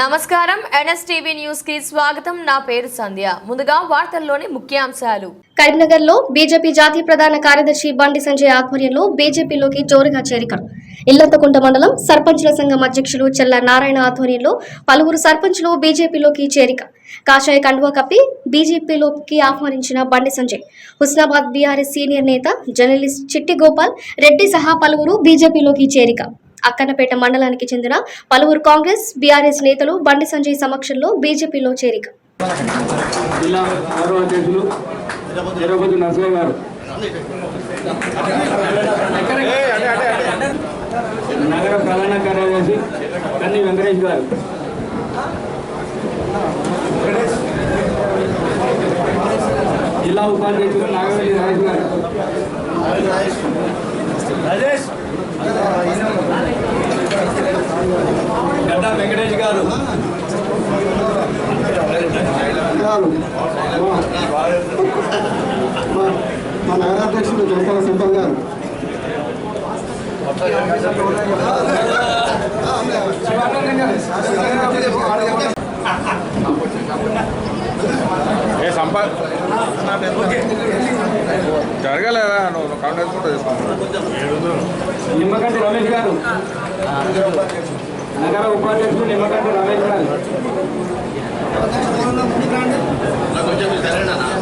నమస్కారం. ఎన్ఎస్టీవీ న్యూస్కి స్వాగతం. నా పేరు సంధ్య. ముందుగా వార్తల్లోని ముఖ్యాంశాలు. కరీంనగర్లో బీజేపీ జాతీయ ప్రధాన కార్యదర్శి బండి సంజయ్ ఆధ్వర్యంలో బీజేపీలోకి జోరుగా చేరిక. ఇల్లంతకుంట మండలం సర్పంచుల సంఘం అధ్యక్షులు చెల్ల నారాయణ ఆధ్వర్యంలో పలువురు సర్పంచులు బీజేపీలోకి చేరిక. కాషాయ కండువా కప్పి బీజేపీలోకి ఆహ్వానించిన బండి సంజయ్ హుస్నాబాద్ బీఆర్ఎస్ సీనియర్ నేత జర్నలిస్ట్ చిట్టి గోపాల్ రెడ్డి సహా పలువురు బీజేపీలోకి చేరిక. అక్కన్నపేట మండలానికి చెందిన పలువురు కాంగ్రెస్ బీఆర్ఎస్ నేతలు బండి సంజయ్ సమక్షంలో బీజేపీలో చేరిక. జిల్లా గౌరవ అధ్యక్షులు గారు. నగర ప్రధాన కార్యదర్శి కన్ని వెంకటేష్ గారు. జిల్లా ఉపాధ్యక్షులు నాగవల్లి రాజేష్ గారు. గడ్డ వెంకటేష్ గారు. మా- నగరాధ్యక్షుడు జంపాల సంపల్ గారు. ఏ సంపా జరగలేదా? నువ్వు కాంగ్రెస్ కూడా చేసుకుంటున్నావు నిమ్మగడ్డ రమేష్ గారు. నగర ఉపాధ్యక్షుడు నిమ్మగడ్డ రమేష్ గారు.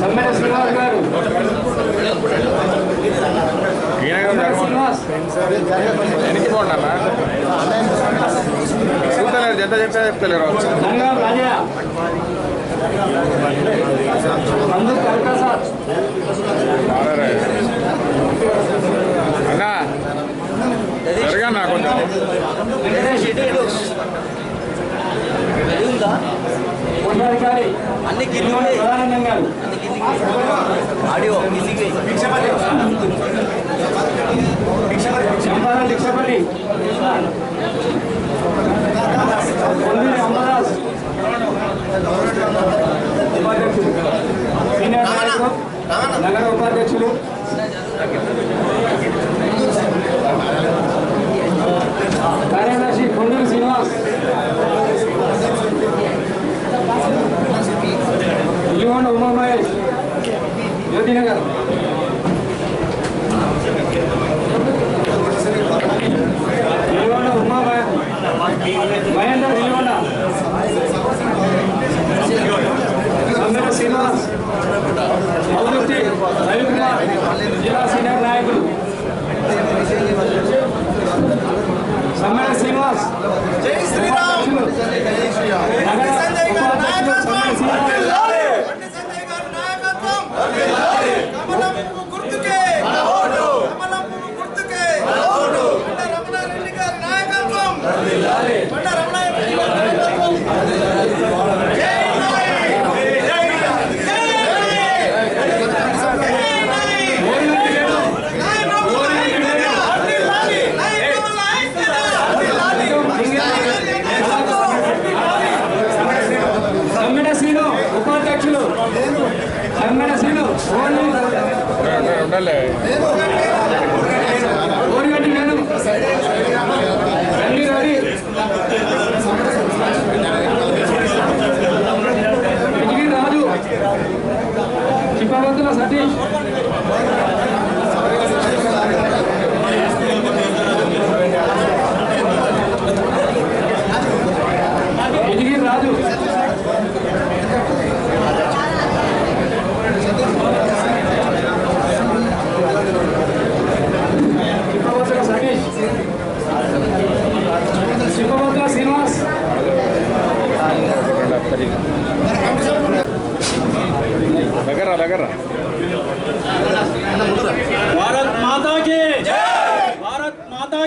సమ్మెడ శ్రీనివాస్ గారు. అన్న చూస్తలేరు ఎంత చెప్పా చెప్తలేరు రంగం రాజయ్య. మందు కనకసాద్ అరే అన్నా సరిగా నా నగర ఉపాధ్యక్షులు కార్యదర్శి కొండూరు శ్రీనివాస్ ఇల్లుగొండ ఉమామహేష్ జ్యోతినగర్ ఇల్లుగొండ ఉమా మహేందర్ ఇల్లుగొండ సమ్మెడ శ్రీనివాస్ அவருக்கு ரவிக்குமார்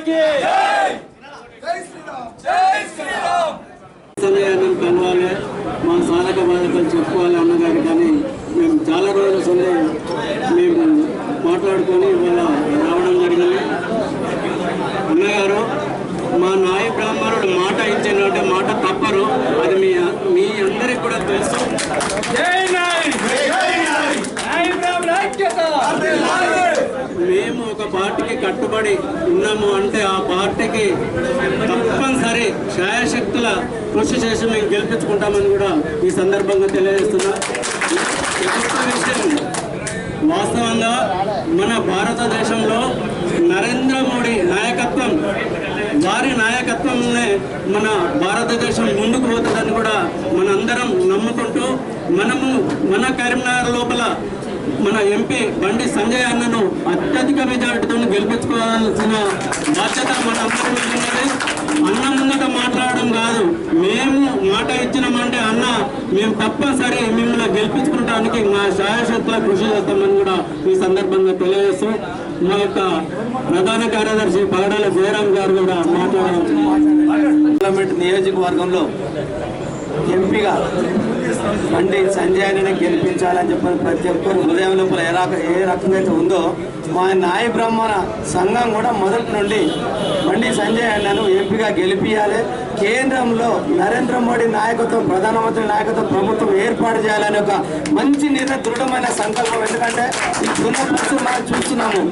మాతకి సన్నయ్యను కలవాలి మా సాధక బాధకులు చెప్పుకోవాలి అన్నగారు కానీ మేము చాలా రోజుల సందే మేము మాట్లాడుకొని వాళ్ళ కట్టుబడి ఉన్నాము అంటే ఆ పార్టీకి తప్పనిసరి శాయశక్తుల కృషి చేసి మేము గెలిపించుకుంటామని కూడా ఈ సందర్భంగా తెలియజేస్తున్నా. విషయం వాస్తవంగా మన భారతదేశంలో నరేంద్ర మోడీ నాయకత్వం వారి నాయకత్వంలోనే మన భారతదేశం ముందుకు పోతుందని కూడా మనందరం నమ్ముకుంటూ మనము మన కరీంనగర్ లోపల మన ఎంపీ బండి సంజయ్ అన్నను అత్యధిక మెజార్టీతో గెలిపించుకోవాల్సిన బాధ్యత మన అందరి అన్న ముందట మాట్లాడడం కాదు మేము మాట ఇచ్చినామంటే అన్న మేము తప్పనిసరి మిమ్మల్ని గెలిపించుకోవడానికి మా శాయశక్తుల కృషి చేస్తామని కూడా ఈ సందర్భంగా తెలియజేస్తూ మా యొక్క ప్రధాన కార్యదర్శి పగడాల జయరాం గారు కూడా మాట్లాడారు పార్లమెంట్ నియోజకవర్గంలో ఎంపీగా బండి సంజయ్ గెలిపించాలని చెప్పని ప్రతి ఒక్కరు హృదయం లోపల ఏ రక ఏ రకంగా అయితే ఉందో మా నాయ బ్రహ్మణ సంఘం కూడా మొదటి నుండి బండి సంజయ్ అన్నను ఎంపీగా గెలిపించాలి కేంద్రంలో నరేంద్ర మోడీ నాయకత్వం ప్రధానమంత్రి నాయకత్వం ప్రభుత్వం ఏర్పాటు చేయాలని ఒక మంచి నిర్ణయ దృఢమైన సంకల్పం. ఎందుకంటే ఇప్పుడున్న పరిస్థితి మనం చూస్తున్నాము.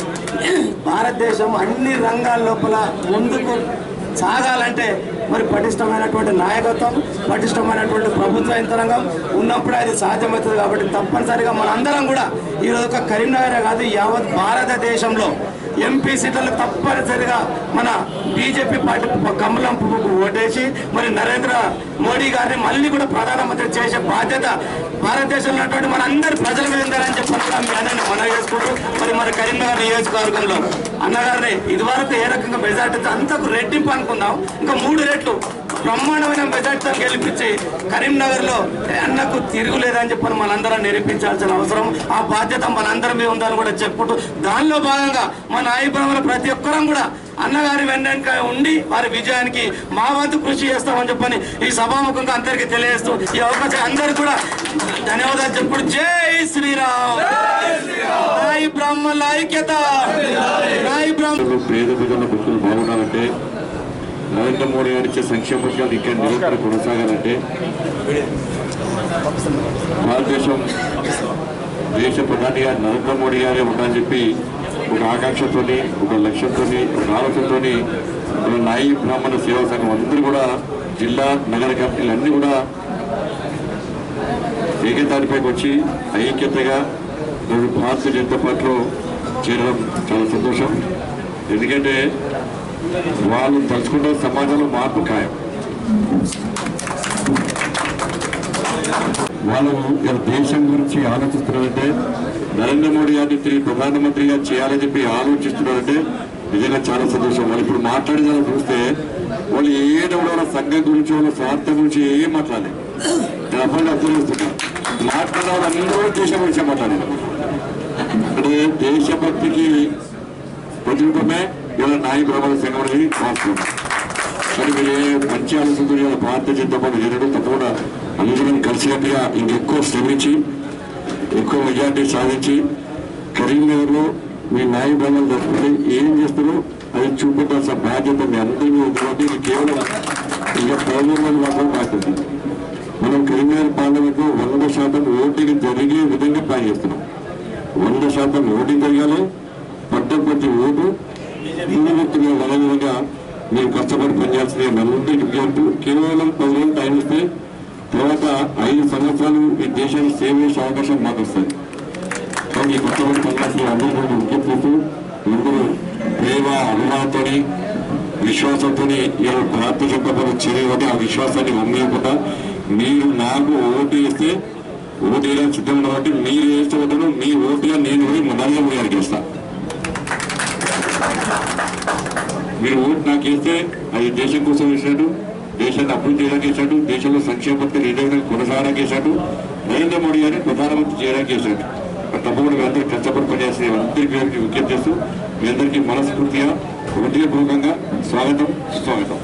భారతదేశం అన్ని రంగాల లోపల ముందుకు సాగాలంటే మరి పటిష్టమైనటువంటి నాయకత్వం పటిష్టమైనటువంటి ప్రభుత్వ యంత్రాంగం ఉన్నప్పుడే అది సాధ్యమవుతుంది కాబట్టి తప్పనిసరిగా మనందరం కూడా ఈరోజు ఒక కరీంనగర్ కాదు యావత్ భారతదేశంలో ఎంపీ సీట్లను తప్పనిసరిగా మన బీజేపీ పార్టీ కమలం పువ్వుకు ఓటేసి మరి నరేంద్ర మోడీ గారిని మళ్ళీ కూడా ప్రధానమంత్రి చేసే బాధ్యత భారతదేశంలో ఉన్నటువంటి మన అందరి ప్రజల మీద ఉందని చెప్పి కూడా మీ చేసుకుంటూ మరి మన కరీంనగర్ నియోజకవర్గంలో అన్నగారిని ఇదివరకు ఏ రకంగా మెజార్టీ అంతకు రెట్టింపు అనుకుందాం ఇంకా మూడు రెట్లు బ్రహ్మాండమైన మెజార్టీతో గెలిపించి కరీంనగర్లో అన్నకు తిరుగులేదని చెప్పని మనందరం నిరూపించాల్సిన అవసరం ఆ బాధ్యత మనందరి మీద ఉందని కూడా చెప్పుకుంటూ దానిలో భాగంగా మన నాయకుల ప్రతి ఒక్కరం కూడా అన్నగారి వెంట ఉండి వారి విజయానికి మా వంతు కృషి చేస్తామని చెప్పని ఈ సభాముఖంగా అందరికీ తెలియజేస్తూ ఈ అవకాశం అందరు కూడా ధన్యవాదాలు చెప్పుడు జై శ్రీరామ్. నాయి బ్రాహ్మణుల ఐక్యత. పేద ప్రజల బాగుండాలంటే నరేంద్ర మోడీ గారు ఇచ్చే సంక్షేమ పథకాలు ఇంకా నిరంతరం కొనసాగాలంటే? భారతదేశం దేశ ప్రధాని గారు నరేంద్ర మోడీ గారే ఉండాలని చెప్పి ఒక ఆకాంక్షతోని ఒక లక్ష్యంతోని ఒక ఆలోచనతోని మన నాయి బ్రాహ్మణ సేవా సంఘం అందరూ కూడా జిల్లా నగర కమిటీలు అన్నీ కూడా ఏకతాటిపైకి వచ్చి ఐక్యతగా భారతీయ జనతా పార్టీలో చేరడం చాలా సంతోషం. ఎందుకంటే వాళ్ళు తలుచుకుంటే సమాజంలో మార్పు ఖాయం. వాళ్ళు దేశం గురించి ఆలోచిస్తున్నారంటే నరేంద్ర మోడీ గారిని తిరిగి ప్రధానమంత్రిగా చేయాలని చెప్పి ఆలోచిస్తున్నారంటే నిజంగా చాలా సంతోషం. వాళ్ళు ఇప్పుడు మాట్లాడేదాన్ని చూస్తే వాళ్ళు ఏడవడ సంఘం గురించి వాళ్ళ స్వార్థం గురించి ఏం మాట్లాడలేదు. నేను అర్థం చేస్తున్నారు మాట్లాడే వాళ్ళు అందరూ దేశం గురించి మాట్లాడారు అంటే దేశభక్తికి ప్రతిరూపమే ఇలా నాయ బ్రాహ్మణ సంఘం వాస్తవం కానీ మీరు ఏ మంచి ఆలోచనతో ఇవాళ భారతీయ జనతా పార్టీ జరగడం తప్పకుండా అందరం కలిసికట్టుగా ఇంకెక్కువ శ్రమించి ఎక్కువ మెజార్టీ సాధించి కరీంనగర్లో మీ నాయ బ్రాహ్మణులు ఏం చేస్తారో అది చూపెట్టాల్సిన బాధ్యత మీ అందరికీ ఉంది. కాబట్టి ఇది కేవలం ఇక పౌరులను మాత్రం బాధ్యత. మనం కరీంనగర్ పార్లమెంట్లో వంద శాతం ఓటింగ్ జరిగే విధంగా పనిచేస్తున్నాం. చేస్తున్నాం వంద శాతం ఓటింగ్ జరగాలి పడ్డ ప్రతి ఓటు ఇన్ని వ్యక్తులుగా వల మేము కష్టపడి పనిచేయాల్సిన అందరికీ విజ్ఞప్తి కేవలం పది రోజులు టైం ఇస్తే తర్వాత ఐదు సంవత్సరాలు ఈ దేశానికి సేవ చేసే అవకాశం మాకు వస్తుంది కానీ ఈ కష్టపడి పనిచేసిన అందరూ కూడా విజ్ఞప్తి చేస్తూ ప్రేమ అభిమానంతోని విశ్వాసంతో ఇలా భారతీయ జనతా పార్టీ ఆ విశ్వాసాన్ని అమ్మేయకుండా మీరు నాకు ఓటు వేస్తే ఓటు వేయడానికి సిద్ధం కాబట్టి మీరు వేస్తే ఓటును మీ ఓటుగా నేను కూడా నరేంద్ర మోడీ గారికి వేస్తా. మీరు ఓటు నాకు వేస్తే అది దేశం కోసం వేసినట్టు దేశాన్ని అభివృద్ధి చేయడానికి వేసినట్టు దేశంలో సంక్షేమ పథకాలు ఏ విధంగా కొనసాగడానికి వేసినట్టు నరేంద్ర మోడీ గారిని ప్రధానమంత్రి చేయడానికి వేసినట్టు తప్పకుండా మీ అందరికీ కష్టపడి పనిచేసే అందరికీ గారికి విజ్ఞప్తి చేస్తూ మీ అందరికీ మనస్ఫూర్తిగా హృదయపూర్వకంగా స్వాగతం సుస్వాగతం.